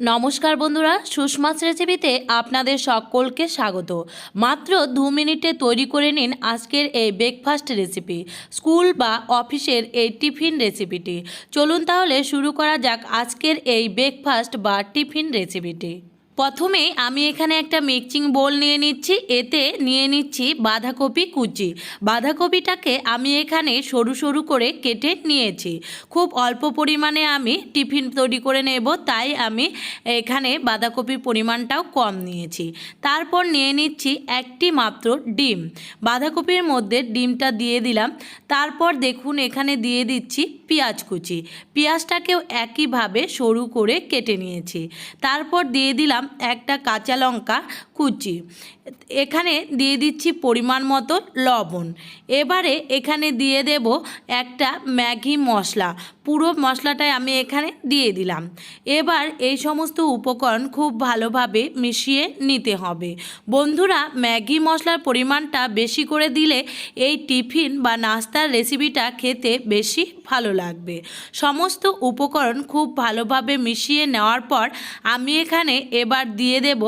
নমস্কার বন্ধুরা, সুষমাস রেসিপিতে আপনাদের সকলকে স্বাগত। মাত্র দু মিনিটে তৈরি করে নিন আজকের এই ব্রেকফাস্ট রেসিপি স্কুল বা অফিসের এই টিফিন রেসিপিটি চলুন তাহলে শুরু করা যাক আজকের এই ব্রেকফাস্ট বা টিফিন রেসিপিটি প্রথমে আমি এখানে একটা মিক্সিং বোল নিয়ে নিচ্ছি, এতে নিয়ে নিচ্ছি বাঁধাকপি কুচি। বাঁধাকপিটাকে আমি এখানে সরু সরু করে কেটে নিয়েছি। খুব অল্প পরিমাণে আমি টিফিন তৈরি করে নেব, তাই আমি এখানে বাঁধাকপির পরিমাণটাও কম নিয়েছি। তারপর নিয়ে নিচ্ছি একটি মাত্র ডিম। বাঁধাকপির মধ্যে ডিমটা দিয়ে দিলাম। তারপর দেখুন, এখানে দিয়ে দিচ্ছি পেঁয়াজ কুচি। পেঁয়াজটাকেও একইভাবে সরু করে কেটে নিয়েছি। তারপর দিয়ে দিলাম একটা কাঁচা লঙ্কা কুচি। এখানে দিয়ে দিচ্ছি পরিমাণ মতো লবণ। এবারে এখানে দিয়ে দেব একটা ম্যাগি মশলা। পুরো মশলাটাই আমি এখানে দিয়ে দিলাম। এবার এই সমস্ত উপকরণ খুব ভালোভাবে মিশিয়ে নিতে হবে। বন্ধুরা, ম্যাগি মশলার পরিমাণটা বেশি করে দিলে এই টিফিন বা নাস্তার রেসিপিটা খেতে বেশি ভালো লাগবে। সমস্ত উপকরণ খুব ভালোভাবে মিশিয়ে নেওয়ার পর আমি এখানে এবার দিয়ে দেব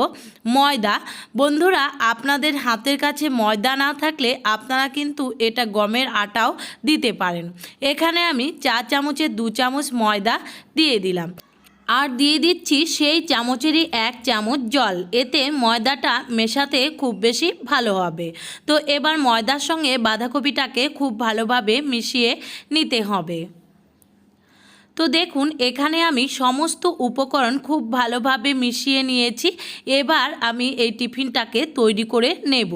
ময়দা। বন্ধুরা, আপনাদের হাতের কাছে ময়দা না থাকলে আপনারা কিন্তু এটা গমের আটাও দিতে পারেন। এখানে আমি চা চামচের দু চামচ ময়দা দিয়ে দিলাম। আর দিয়ে দিচ্ছি সেই চামচেরই এক চামচ জল। এতে ময়দাটা মেশাতে খুব বেশি ভালো হবে। তো এবার ময়দার সঙ্গে বাঁধাকপিটাকে খুব ভালোভাবে মিশিয়ে নিতে হবে। তো দেখুন, এখানে আমি সমস্ত উপকরণ খুব ভালোভাবে মিশিয়ে নিয়েছি। এবার আমি এই টিফিনটাকে তৈরি করে নেব।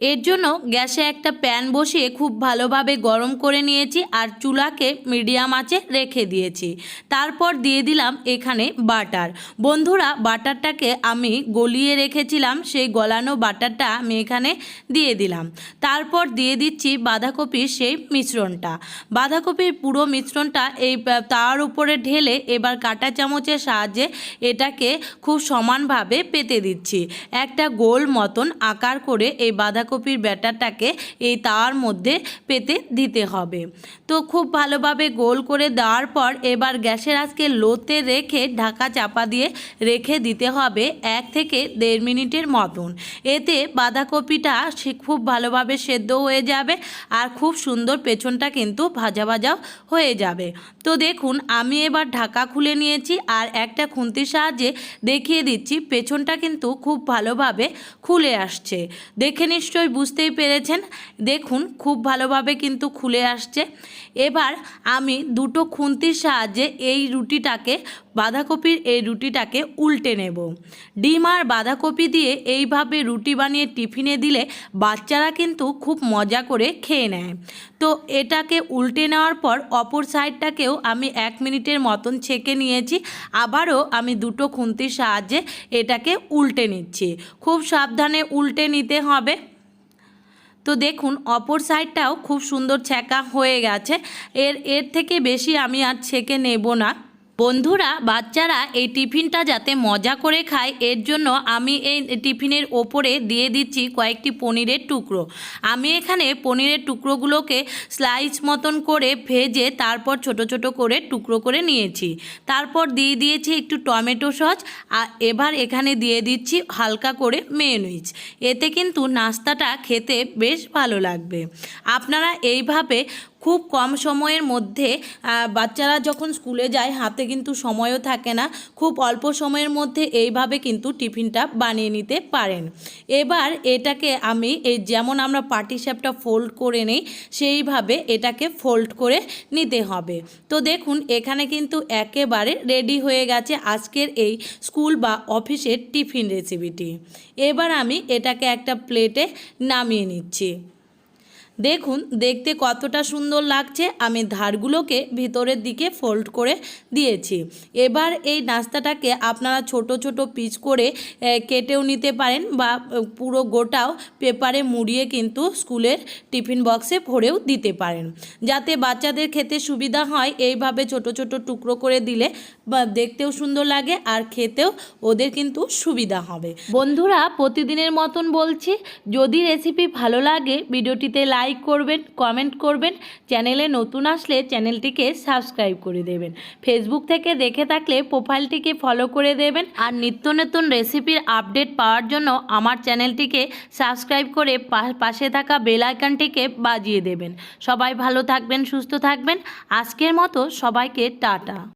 এর জন্য গ্যাসে একটা প্যান বসিয়ে খুব ভালোভাবে গরম করে নিয়েছি আর চুলাকে মিডিয়াম আঁচে রেখে দিয়েছি। তারপর দিয়ে দিলাম এখানে বাটার। বন্ধুরা, বাটারটাকে আমি গলিয়ে রেখেছিলাম, সেই গলানো বাটারটা আমি এখানে দিয়ে দিলাম। তারপর দিয়ে দিচ্ছি বাঁধাকপির সেই মিশ্রণটা। বাঁধাকপির পুরো মিশ্রণটা এই তার উপরে ঢেলে এবার কাঁটা চামচের সাহায্যে এটাকে খুব সমানভাবে পেতে দিচ্ছি। একটা গোল মতন আকার করে এই বাঁধা বাঁধাকপির ব্যাটারটাকে এই তাওয়ার মধ্যে পেতে দিতে হবে। তো খুব ভালোভাবে গোল করে দেওয়ার পর এবার গ্যাসের আজকে লোতে রেখে ঢাকা চাপা দিয়ে রেখে দিতে হবে এক থেকে দেড় মিনিটের মতন। এতে বাঁধাকপিটা সে খুব ভালোভাবে সেদ্ধ হয়ে যাবে আর খুব সুন্দর পেছনটা কিন্তু ভাজা ভাজাও হয়ে যাবে। তো দেখুন, আমি এবার ঢাকা খুলে নিয়েছি আর একটা খুন্তির সাহায্যে দেখিয়ে দিচ্ছি, পেছনটা কিন্তু খুব ভালোভাবে খুলে আসছে। দেখে নিশ্চয়ই বুঝতেই পেরেছেন। দেখুন, খুব ভালোভাবে কিন্তু খুলে আসছে। এবার আমি দুটো খুন্তির সাহায্যে এই রুটিটাকে, বাঁধাকপির এই রুটিটাকে উল্টে নেব। ডিম আর বাঁধাকপি দিয়ে এইভাবে রুটি বানিয়ে টিফিনে দিলে বাচ্চারা কিন্তু খুব মজা করে খেয়ে নেয়। তো এটাকে উল্টে নেওয়ার পর অপর সাইডটাকেও আমি এক মিনিটের মতন ছেঁকে নিয়েছি। আবারও আমি দুটো খুন্তির সাহায্যে এটাকে উল্টে নিচ্ছি। খুব সাবধানে উল্টে নিতে হবে। তো দেখুন, অপর সাইডটাও খুব সুন্দর ছ্যাঁকা হয়ে গেছে। এর এর থেকে বেশি আমি আর ছেঁকে নেব না। বন্ধুরা, বাচ্চারা এই টিফিনটা যাতে মজা করে খায়, এর জন্য আমি এই টিফিনের ওপরে দিয়ে দিচ্ছি কয়েকটি পনিরের টুকরো। আমি এখানে পনিরের টুকরোগুলোকে স্লাইস মতন করে ভেজে তারপর ছোট ছোট করে টুকরো করে নিয়েছি। তারপর দিয়ে দিয়েছি একটু টমেটো সস, আর এবার এখানে দিয়ে দিচ্ছি হালকা করে মেয়নিজ এতে কিন্তু নাস্তাটা খেতে বেশ ভালো লাগবে। আপনারা এইভাবে খুব কম সময়ের মধ্যে বাচ্চারা যখন স্কুলে যায়, হাতে কিন্তু সময়ও থাকে না। খুব অল্প সময়ের মধ্যে এইভাবে কিন্তু টিফিনটা বানিয়ে নিতে পারেন। এবার এটাকে আমি, এই যেমন আমরা পাটি শ্যাপটা ফোল্ড করে নেই, সেইভাবে এটাকে ফোল্ড করে নিতে হবে। তো দেখুন, এখানে কিন্তু একেবারে রেডি হয়ে গেছে আজকের এই স্কুল বা অফিসের টিফিন রেসিপিটি এবার আমি এটাকে একটা প্লেটে নামিয়ে নিচ্ছি। দেখুন, দেখতে কতটা সুন্দর লাগছে। আমি ধারগুলোকে ভিতরের দিকে ফোল্ড করে দিয়েছি। এবার এই নাস্তাটাকে আপনারা ছোট ছোট পিচ করে কেটেও নিতে পারেন বা পুরো গোটাও পেপারে মুড়িয়ে কিন্তু স্কুলের টিফিন বক্সে ভরেও দিতে পারেন। যাতে বাচ্চাদের খেতে সুবিধা হয়, এইভাবে ছোট ছোট টুকরো করে দিলে বা দেখতেও সুন্দর লাগে আর খেতেও ওদের কিন্তু সুবিধা হবে। বন্ধুরা, প্রতিদিনের মতন বলছি, যদি রেসিপি ভালো লাগে, ভিডিওটিতে লাইক করবেন কমেন্ট করবেন চ্যানেলে নতুন আসলে চ্যানেলটিকে সাবস্ক্রাইব করে দেবেন। ফেসবুক থেকে দেখে থাকলে প্রোফাইলটিকে ফলো করে দেবেন। আর নিত্য নতুন রেসিপির আপডেট পাওয়ার জন্য আমার চ্যানেলটিকে সাবস্ক্রাইব করে পাশে থাকা বেল আইকনটিকে বাজিয়ে দেবেন। সবাই ভালো থাকবেন, সুস্থ থাকবেন। আজকের মতো সবাইকে টাটা।